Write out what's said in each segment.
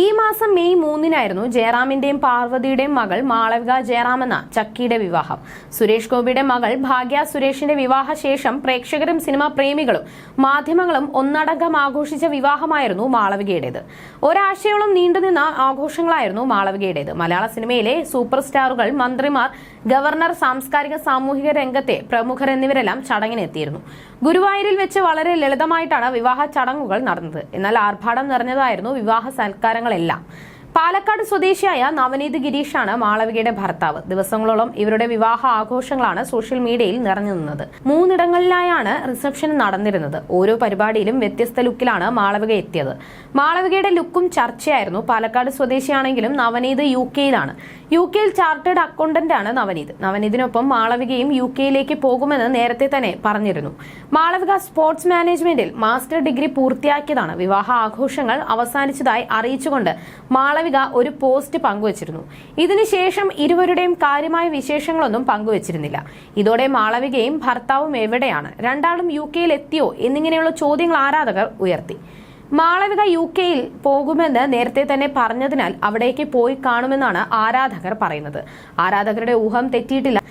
ഈ മാസം മെയ് മൂന്നിനായിരുന്നു ജയറാമിന്റെയും പാർവതിയുടെയും മകൾ മാളവിക ജയറാം എന്ന ചക്കിയുടെ വിവാഹം. സുരേഷ് ഗോപിയുടെ മകൾ ഭാഗ്യ സുരേഷിന്റെ വിവാഹശേഷം പ്രേക്ഷകരും സിനിമാ പ്രേമികളും മാധ്യമങ്ങളും ഒന്നടങ്കം ആഘോഷിച്ച വിവാഹമായിരുന്നു മാളവികയുടേത്. ഒരാഴ്ചയോളം നീണ്ടുനിന്ന ആഘോഷങ്ങളായിരുന്നു മാളവികയുടേത്. മലയാള സിനിമയിലെ സൂപ്പർ സ്റ്റാറുകൾ മന്ത്രിമാർ ഗവർണർ സാംസ്കാരിക സാമൂഹിക രംഗത്തെ പ്രമുഖർ എന്നിവരെല്ലാം ചടങ്ങിനെത്തിയിരുന്നു. ഗുരുവായൂരിൽ വെച്ച് വളരെ ലളിതമായിട്ടാണ് വിവാഹ ചടങ്ങുകൾ നടന്നത്. എന്നാൽ ആർഭാടം നിറഞ്ഞതായിരുന്നു വിവാഹ സൽക്കാരങ്ങളെല്ലാം പാലക്കാട് സ്വദേശിയായ നവനീത് ഗിരീഷാണ് മാളവികയുടെ ഭർത്താവ്. ദിവസങ്ങളോളം ഇവരുടെ വിവാഹ ആഘോഷങ്ങളാണ് സോഷ്യൽ മീഡിയയിൽ നിറഞ്ഞു നിന്നത്. മൂന്നിടങ്ങളിലായാണ് റിസപ്ഷൻ നടന്നിരുന്നത്. ഓരോ പരിപാടിയിലും വ്യത്യസ്ത ലുക്കിലാണ് മാളവിക എത്തിയത്. മാളവികയുടെ ലുക്കും ചർച്ചയായിരുന്നു. പാലക്കാട് സ്വദേശിയാണെങ്കിലും നവനീത് യു കെയിലാണ്. യു കെയിൽ ചാർട്ടേഡ് അക്കൗണ്ടന്റ് ആണ് നവനീത്. നവനീതിനൊപ്പം മാളവികയും യു കെയിലേക്ക് പോകുമെന്ന് നേരത്തെ തന്നെ പറഞ്ഞിരുന്നു. മാളവിക സ്പോർട്സ് മാനേജ്മെന്റിൽ മാസ്റ്റർ ഡിഗ്രി പൂർത്തിയാക്കിയതാണ്. വിവാഹ ആഘോഷങ്ങൾ അവസാനിച്ചതായി അറിയിച്ചുകൊണ്ട് മാളവിക ഒരു പോസ്റ്റ് പങ്കുവച്ചിരുന്നു. ഇതിനുശേഷം ഇരുവരുടെയും കാര്യമായ വിശേഷങ്ങളൊന്നും പങ്കുവച്ചിരുന്നില്ല. ഇതോടെ മാളവികയും ഭർത്താവും എവിടെയാണ്? രണ്ടാളും യു കെയിൽ എത്തിയോ? എന്നിങ്ങനെയുള്ള ചോദ്യങ്ങൾ ആരാധകർ ഉയർത്തി. മാളവിക യു കെയിൽ പോകുമെന്ന് നേരത്തെ തന്നെ പറഞ്ഞതിനാൽ അവിടേക്ക് പോയി കാണുമെന്നാണ് ആരാധകർ പറയുന്നത്. ആരാധകരുടെ ഊഹം തെറ്റിയിട്ടില്ല.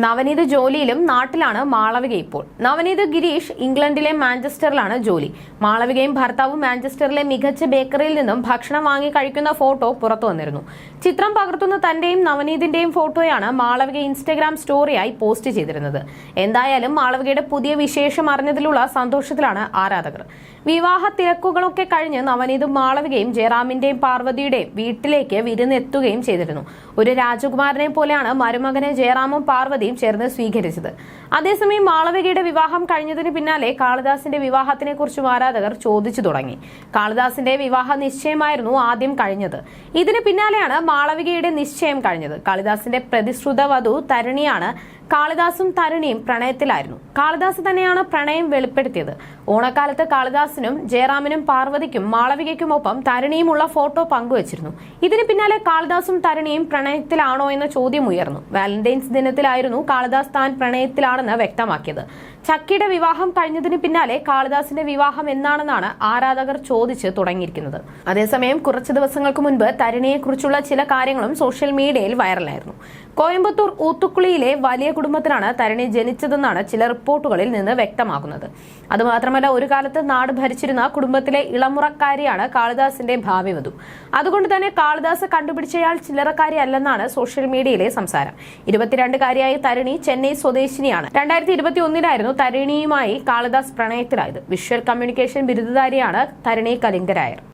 നവനീത് ജോലിയിലും നാട്ടിലാണ് മാളവിക ഇപ്പോൾ. നവനീത് ഗിരീഷ് ഇംഗ്ലണ്ടിലെ മാഞ്ചസ്റ്ററിലാണ് ജോലി. മാളവികയും ഭർത്താവും മാഞ്ചസ്റ്ററിലെ മികച്ച ബേക്കറിയിൽ നിന്നും ഭക്ഷണം വാങ്ങി കഴിക്കുന്ന ഫോട്ടോ പുറത്തു വന്നിരുന്നു. ചിത്രം പകർത്തുന്ന തന്റെയും നവനീതിന്റെയും ഫോട്ടോയാണ് മാളവിക ഇൻസ്റ്റഗ്രാം സ്റ്റോറിയായി പോസ്റ്റ് ചെയ്തിരുന്നത്. എന്തായാലും മാളവികയുടെ പുതിയ വിശേഷം അറിഞ്ഞതിലുള്ള സന്തോഷത്തിലാണ് ആരാധകർ. വിവാഹ തിരക്കുകളൊക്കെ കഴിഞ്ഞ് നവനീതും മാളവികയും ജയറാമിന്റെയും പാർവതിയുടെയും വീട്ടിലേക്ക് വിരുന്നെത്തുകയും ചെയ്തിരുന്നു. ഒരു രാജകുമാരനെ പോലെയാണ് മരുമകനെ ജയറാമും പാർവതിയും ചേർന്ന് സ്വീകരിച്ചത്. അതേസമയം മാളവികയുടെ വിവാഹം കഴിഞ്ഞതിന് പിന്നാലെ കാളിദാസിന്റെ വിവാഹത്തിനെ കുറിച്ചും ആരാധകർ ചോദിച്ചു തുടങ്ങി. കാളിദാസിന്റെ വിവാഹ നിശ്ചയമായിരുന്നു ആദ്യം കഴിഞ്ഞത്. ഇതിന് പിന്നാലെയാണ് മാളവികയുടെ നിശ്ചയം കഴിഞ്ഞത്. കാളിദാസിന്റെ പ്രതിശ്രുത വധു തരുണിയാണ് കാളിദാസും തരുണിയും പ്രണയത്തിലായിരുന്നു. കാളിദാസ് തന്നെയാണ് പ്രണയം വെളിപ്പെടുത്തിയത്. ഓണക്കാലത്ത് കാളിദാസിനും ജയറാമിനും പാർവതിക്കും മാളവികയ്ക്കുമൊപ്പം തരുണിയുമുള്ള ഫോട്ടോ പങ്കുവച്ചിരുന്നു. ഇതിന് പിന്നാലെ കാളിദാസും തരുണിയും പ്രണയത്തിലാണോ എന്ന ചോദ്യം ഉയർന്നു. വാലന്റൈൻസ് ദിനത്തിലായിരുന്നു കാളിദാസ് താൻ പ്രണയത്തിലാണെന്ന് വ്യക്തമാക്കിയത്. ചക്കിയുടെ വിവാഹം കഴിഞ്ഞതിന് പിന്നാലെ കാളിദാസിന്റെ വിവാഹം എന്നാണെന്നാണ് ആരാധകർ ചോദിച്ച് തുടങ്ങിയിരിക്കുന്നത്. അതേസമയം കുറച്ച് ദിവസങ്ങൾക്ക് മുൻപ് തരുണിയെക്കുറിച്ചുള്ള ചില കാര്യങ്ങളും സോഷ്യൽ മീഡിയയിൽ വൈറലായിരുന്നു. കോയമ്പത്തൂർ ഊത്തുക്കുളിയിലെ വലിയ കുടുംബത്തിലാണ് തരുണി ജനിച്ചതെന്നാണ് ചില റിപ്പോർട്ടുകളിൽ നിന്ന് വ്യക്തമാകുന്നത്. അതുമാത്രമല്ല ഒരു കാലത്ത് നാട് ഭരിച്ചിരുന്ന കുടുംബത്തിലെ ഇളമുറക്കാരിയാണ് കാളിദാസിന്റെ ഭാവി വധു. അതുകൊണ്ട് തന്നെ കാളിദാസ് കണ്ടുപിടിച്ചയാൾ ചില്ലറക്കാരി അല്ലെന്നാണ് സോഷ്യൽ മീഡിയയിലെ സംസാരം. ഇരുപത്തിരണ്ടുകാരിയായ തരുണി ചെന്നൈ സ്വദേശിനിയാണ്. രണ്ടായിരത്തി ഇരുപത്തി ഒന്നിലായിരുന്നു തരുണിയുമായി കാളിദാസ് പ്രണയത്തിലായത്. വിഷ്വൽ കമ്മ്യൂണിക്കേഷൻ ബിരുദധാരിയാണ് തരുണി കലിംഗരായർ.